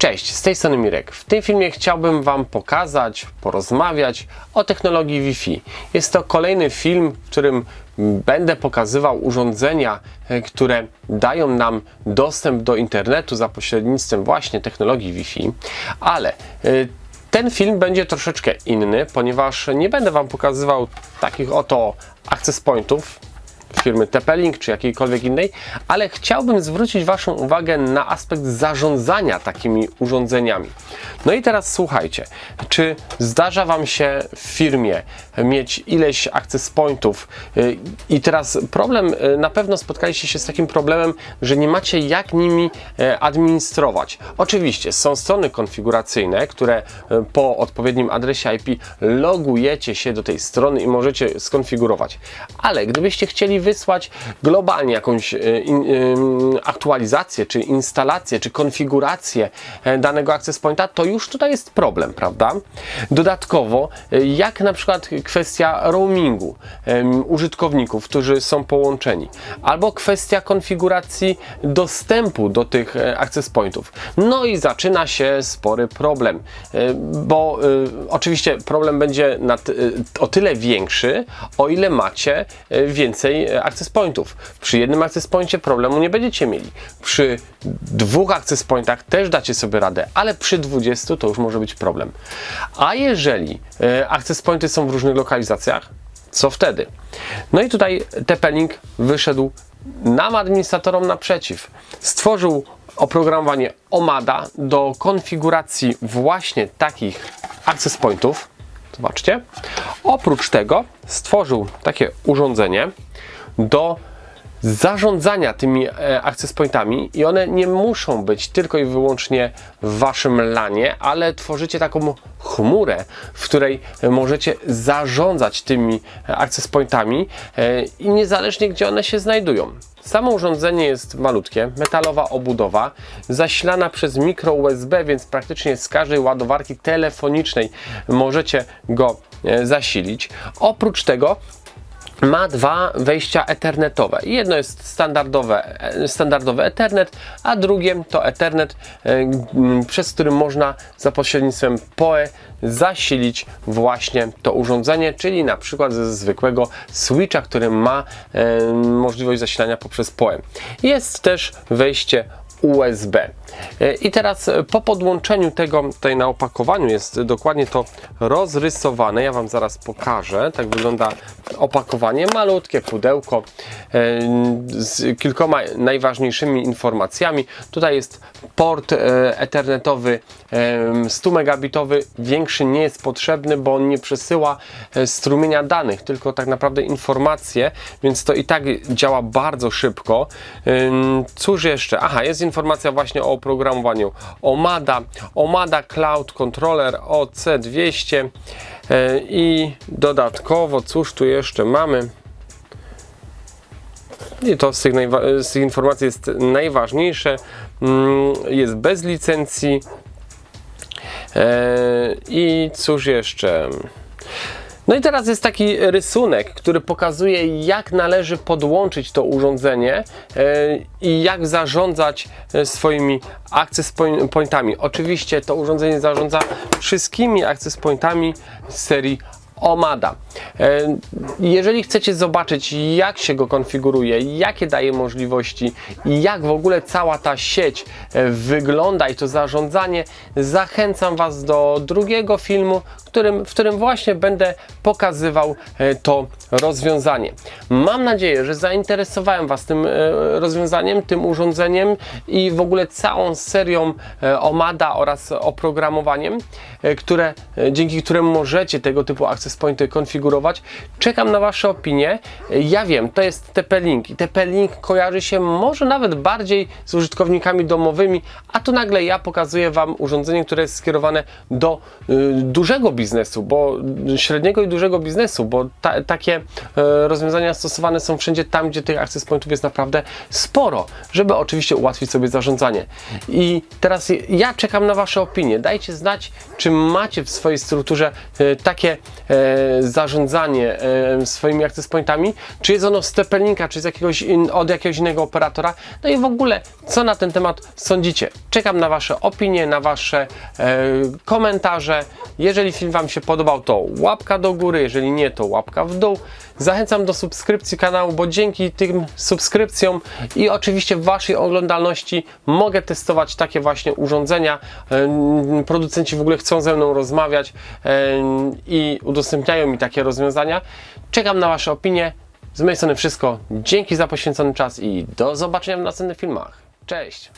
Cześć, z tej strony Mirek. W tym filmie chciałbym Wam pokazać, porozmawiać o technologii Wi-Fi. Jest to kolejny film, w którym będę pokazywał urządzenia, e, które dają nam dostęp do internetu za pośrednictwem właśnie technologii Wi-Fi, ale e, ten film będzie troszeczkę inny, ponieważ nie będę Wam pokazywał takich oto access pointów, firmy TP-Link czy jakiejkolwiek innej, ale chciałbym zwrócić Waszą uwagę na aspekt zarządzania takimi urządzeniami. No i teraz słuchajcie, czy zdarza Wam się w firmie mieć ileś access pointów y, i teraz problem, y, na pewno spotkaliście się z takim problemem, że nie macie jak nimi e, administrować. Oczywiście są strony konfiguracyjne, które po odpowiednim adresie IP logujecie się do tej strony i możecie skonfigurować. Ale gdybyście chcieli wysłać globalnie jakąś e, ym, aktualizację, czy instalację, czy konfigurację e, danego access pointa, to już tutaj jest problem, prawda? Dodatkowo, e, jak na przykład kwestia roamingu użytkowników, którzy są połączeni, albo kwestia konfiguracji dostępu do tych e, access pointów. No i zaczyna się spory problem, e, bo e, oczywiście problem będzie e, o tyle większy, o ile macie e, więcej e, access pointów. Przy jednym access poincie problemu nie będziecie mieli. Przy dwóch access pointach też dacie sobie radę, ale przy 20 to już może być problem. A jeżeli e, access pointy są w różnych lokalizacjach, co wtedy? No i tutaj TP-Link wyszedł nam administratorom naprzeciw. Stworzył oprogramowanie OMADA do konfiguracji właśnie takich access pointów. Zobaczcie. Oprócz tego stworzył takie urządzenie do zarządzania tymi e, access pointami i one nie muszą być tylko i wyłącznie w waszym lanie, ale tworzycie taką chmurę, w której możecie zarządzać tymi e, access pointami e, i niezależnie gdzie one się znajdują. Samo urządzenie jest malutkie, metalowa obudowa, zasilana przez mikro USB, więc praktycznie z każdej ładowarki telefonicznej możecie go zasilić. Oprócz tego ma dwa wejścia ethernetowe. Jedno jest standardowe, e, standardowy Ethernet, a drugie to Ethernet, e, przez który można za pośrednictwem PoE zasilić właśnie to urządzenie, czyli na przykład ze zwykłego switcha, który ma e, możliwość zasilania poprzez PoE. Jest też wejście USB. E, I teraz e, po podłączeniu tego tutaj na opakowaniu jest dokładnie to rozrysowane. Ja Wam zaraz pokażę. Tak wygląda opakowanie. Malutkie pudełko e, z kilkoma najważniejszymi informacjami. Tutaj jest port ethernetowy e, 100 megabitowy. Większy nie jest potrzebny, bo on nie przesyła strumienia danych, tylko tak naprawdę informacje, więc to i tak działa bardzo szybko. Cóż jeszcze? Aha, jest informacja właśnie o oprogramowaniu OMADA, OMADA Cloud Controller OC200 e, i dodatkowo, cóż tu jeszcze mamy? I to z tych, z tych informacji jest najważniejsze. Mm, Jest bez licencji. E, I cóż jeszcze? No i teraz jest taki rysunek, który pokazuje, jak należy podłączyć to urządzenie e, i jak zarządzać e, swoimi access point- pointami. Oczywiście to urządzenie zarządza wszystkimi access pointami serii Omada. E, Jeżeli chcecie zobaczyć, jak się go konfiguruje, jakie daje możliwości i jak w ogóle cała ta sieć e, wygląda i to zarządzanie, zachęcam Was do drugiego filmu, którym, w którym właśnie będę pokazywał e, to rozwiązanie. Mam nadzieję, że zainteresowałem Was tym e, rozwiązaniem, tym urządzeniem i w ogóle całą serią e, Omada oraz oprogramowaniem, e, które, dzięki któremu możecie tego typu access pointy konfigurować. Czekam na Wasze opinie. Ja wiem, to jest TP-Link i TP-Link kojarzy się może nawet bardziej z użytkownikami domowymi, a tu nagle ja pokazuję Wam urządzenie, które jest skierowane do y, dużego biznesu, bo średniego i dużego biznesu, bo ta, takie rozwiązania stosowane są wszędzie tam, gdzie tych access pointów jest naprawdę sporo, żeby oczywiście ułatwić sobie zarządzanie. I teraz ja czekam na Wasze opinie. Dajcie znać, czy macie w swojej strukturze e, takie e, zarządzanie e, swoimi access pointami, czy jest ono z Tepelninka, czy z jakiegoś in, od jakiegoś innego operatora, no i w ogóle co na ten temat sądzicie. Czekam na Wasze opinie, na Wasze komentarze. Jeżeli film Wam się podobał, to łapka do góry, jeżeli nie, to łapka w dół. Zachęcam do subskrypcji kanału, bo dzięki tym subskrypcjom i oczywiście Waszej oglądalności mogę testować takie właśnie urządzenia. Em, Producenci w ogóle chcą ze mną rozmawiać em, i udostępniają mi takie rozwiązania. Czekam na Wasze opinie. Z mojej strony wszystko. Dzięki za poświęcony czas i do zobaczenia w następnych filmach. Cześć!